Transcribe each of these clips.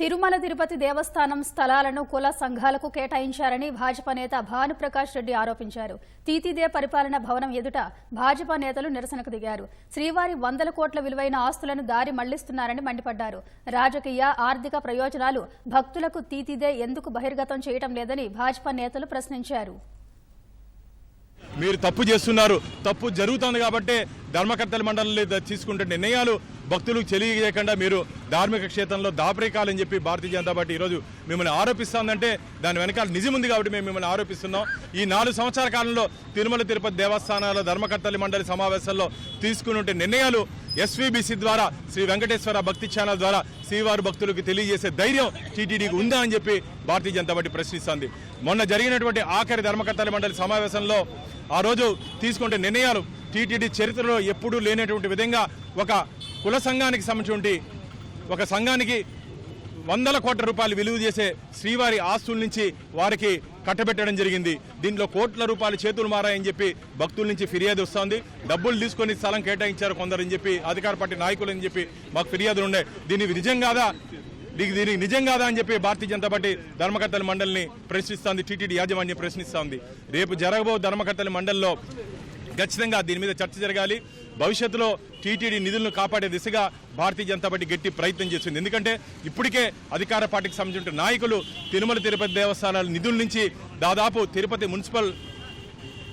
తిరుమల తిరుపతి దేవస్థానం స్థలాలను కుల సంఘాలకు కేటాయించారని భాజపా నేత భానుప్రకాష్ రెడ్డి ఆరోపించారు. తీతిదే పరిపాలన భవనం ఎదుట భాజపా నేతలు నిరసనకు దిగారు. శ్రీవారి వందల కోట్ల విలువైన ఆస్తులను దారి మళ్ళిస్తున్నారని మండిపడ్డారు. రాజకీయ ఆర్థిక ప్రయోజనాలు భక్తులకు తీతిదే ఎందుకు బహిర్గతం చేయటం లేదని భాజపా నేతలు ప్రశ్నించారు. మీరు తప్పు చేస్తున్నారు. తప్పు జరుగుతుంది కాబట్టి ధర్మకర్తల మండలి తీసుకుంటే నిర్ణయాలు భక్తులకు తెలియజేయకుండా మీరు ధార్మిక క్షేత్రంలో దాపరికాలని చెప్పి భారతీయ జనతా పార్టీ ఈరోజు మిమ్మల్ని ఆరోపిస్తుందంటే దాని వెనకాల నిజం ఉంది కాబట్టి మేము మిమ్మల్ని ఆరోపిస్తున్నాం. ఈ నాలుగు సంవత్సరాల కాలంలో తిరుమల తిరుపతి దేవస్థానాల ధర్మకర్తల మండలి సమావేశంలో తీసుకుని నిర్ణయాలు ఎస్వీబీసీ ద్వారా శ్రీ వెంకటేశ్వర భక్తి ఛానల్ ద్వారా శ్రీవారి భక్తులకు తెలియజేసే ధైర్యం టీటీడీకి ఉందా అని చెప్పి భారతీయ జనతా పార్టీ ప్రశ్నిస్తోంది. మొన్న జరిగినటువంటి ఆఖరి ధర్మకర్తల మండలి సమావేశంలో ఆ రోజు తీసుకుంటే నిర్ణయాలు టీటీడీ చరిత్రలో ఎప్పుడూ లేనటువంటి విధంగా ఒక కుల సంఘానికి సంబంధించి ఒక సంఘానికి వందల కోట్ల రూపాయలు విలువ చేసే శ్రీవారి ఆస్తుల నుంచి వారికి కట్టబెట్టడం జరిగింది. దీనిలో కోట్ల రూపాయలు చేతులు మారాయని చెప్పి భక్తుల నుంచి ఫిర్యాదు వస్తోంది. డబ్బులు తీసుకొని స్థలం కేటాయించారు కొందరని చెప్పి అధికార పార్టీ నాయకులు అని చెప్పి మాకు ఫిర్యాదులు ఉన్నాయి. దీనికి నిజం కాదా? దీనికి దీనికి నిజం కాదా అని చెప్పి భారతీయ జనతా పార్టీ ధర్మకర్తల మండలిని ప్రశ్నిస్తోంది. టీటీడీ యాజమాన్యం ప్రశ్నిస్తోంది. రేపు జరగబో ధర్మకర్తల మండలిలో ఖచ్చితంగా దీని మీద చర్చ జరగాలి. భవిష్యత్తులో టీటీడీ నిధులను కాపాడే దిశగా భారతీయ జనతా పార్టీ గట్టి ప్రయత్నం చేస్తుంది. ఎందుకంటే ఇప్పటికే అధికార పార్టీకి సంబంధించిన నాయకులు తిరుమల తిరుపతి దేవస్థానాల నిధుల నుంచి దాదాపు తిరుపతి మున్సిపల్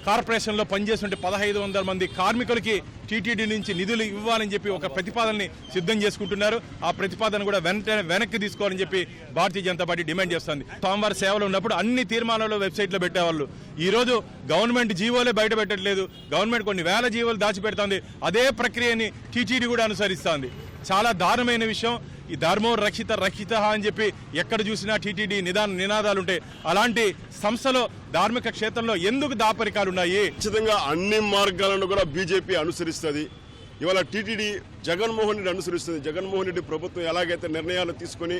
కార్పొరేషన్లో పనిచేస్తుంటే పదహైదు వందల మంది కార్మికులకి టీటీడీ నుంచి నిధులు ఇవ్వాలని చెప్పి ఒక ప్రతిపాదనని సిద్ధం చేసుకుంటున్నారు. ఆ ప్రతిపాదన కూడా వెంటనే వెనక్కి తీసుకోవాలని చెప్పి భారతీయ జనతా పార్టీ డిమాండ్ చేస్తుంది. సోమవారం సేవలు ఉన్నప్పుడు అన్ని తీర్మానాలు వెబ్సైట్లో పెట్టేవాళ్ళు. ఈరోజు గవర్నమెంట్ జీవోలే బయట పెట్టట్లేదు. గవర్నమెంట్ కొన్ని వేల జీవోలు దాచిపెడుతోంది. అదే ప్రక్రియని టీటీడీ కూడా అనుసరిస్తోంది. చాలా దారుణమైన విషయం. ఈ ధర్మో రక్షిత రక్షిత అని చెప్పి ఎక్కడ చూసినా టీటీడీ నిదాన నినాదాలు ఉంటాయి అలాంటి సంస్థలో ధార్మిక క్షేత్రంలో ఎందుకు దాపరికాలు ఉన్నాయి ఖచ్చితంగా అన్ని మార్గాలను కూడా బీజేపీ అనుసరిస్తుంది. ఇవాళ టీటీడీ జగన్మోహన్ రెడ్డి అనుసరిస్తుంది. జగన్మోహన్ రెడ్డి ప్రభుత్వం ఎలాగైతే నిర్ణయాలు తీసుకొని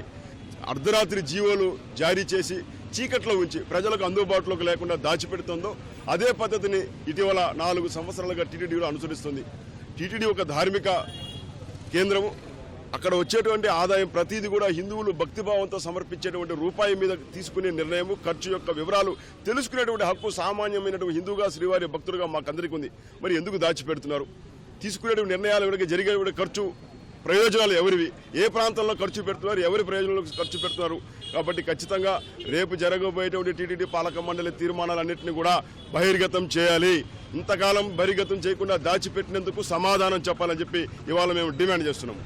అర్ధరాత్రి జీవోలు జారీ చేసి చీకట్లో ఉంచి ప్రజలకు అందుబాటులోకి లేకుండా దాచిపెడుతుందో అదే పద్ధతిని ఇటీవల నాలుగు సంవత్సరాలుగా టీటీడీలో అనుసరిస్తుంది. టీటీడీ ఒక ధార్మిక కేంద్రము. అక్కడ వచ్చేటువంటి ఆదాయం ప్రతిదీ కూడా హిందువులు భక్తిభావంతో సమర్పించేటువంటి రూపాయి మీద తీసుకునే నిర్ణయం ఖర్చు యొక్క వివరాలు తెలుసుకునేటువంటి హక్కు సామాన్యమైనటువంటి హిందూగా శ్రీవారి భక్తులుగా మాకందరికీ ఉంది మరి ఎందుకు దాచిపెడుతున్నారు? తీసుకునేటువంటి నిర్ణయాలు ఎవరికి జరిగేటువంటి ఖర్చు ప్రయోజనాలు ఎవరివి? ఏ ప్రాంతంలో ఖర్చు పెడుతున్నారు? ఎవరి ప్రయోజనంలో ఖర్చు పెడుతున్నారు? కాబట్టి ఖచ్చితంగా రేపు జరగబోయేటువంటి టీటీడీ పాలక మండలి తీర్మానాలన్నింటినీ కూడా బహిర్గతం చేయాలి. ఇంతకాలం బహిర్గతం చేయకుండా దాచిపెట్టినందుకు సమాధానం చెప్పాలని చెప్పి ఇవాళ మేము డిమాండ్ చేస్తున్నాము.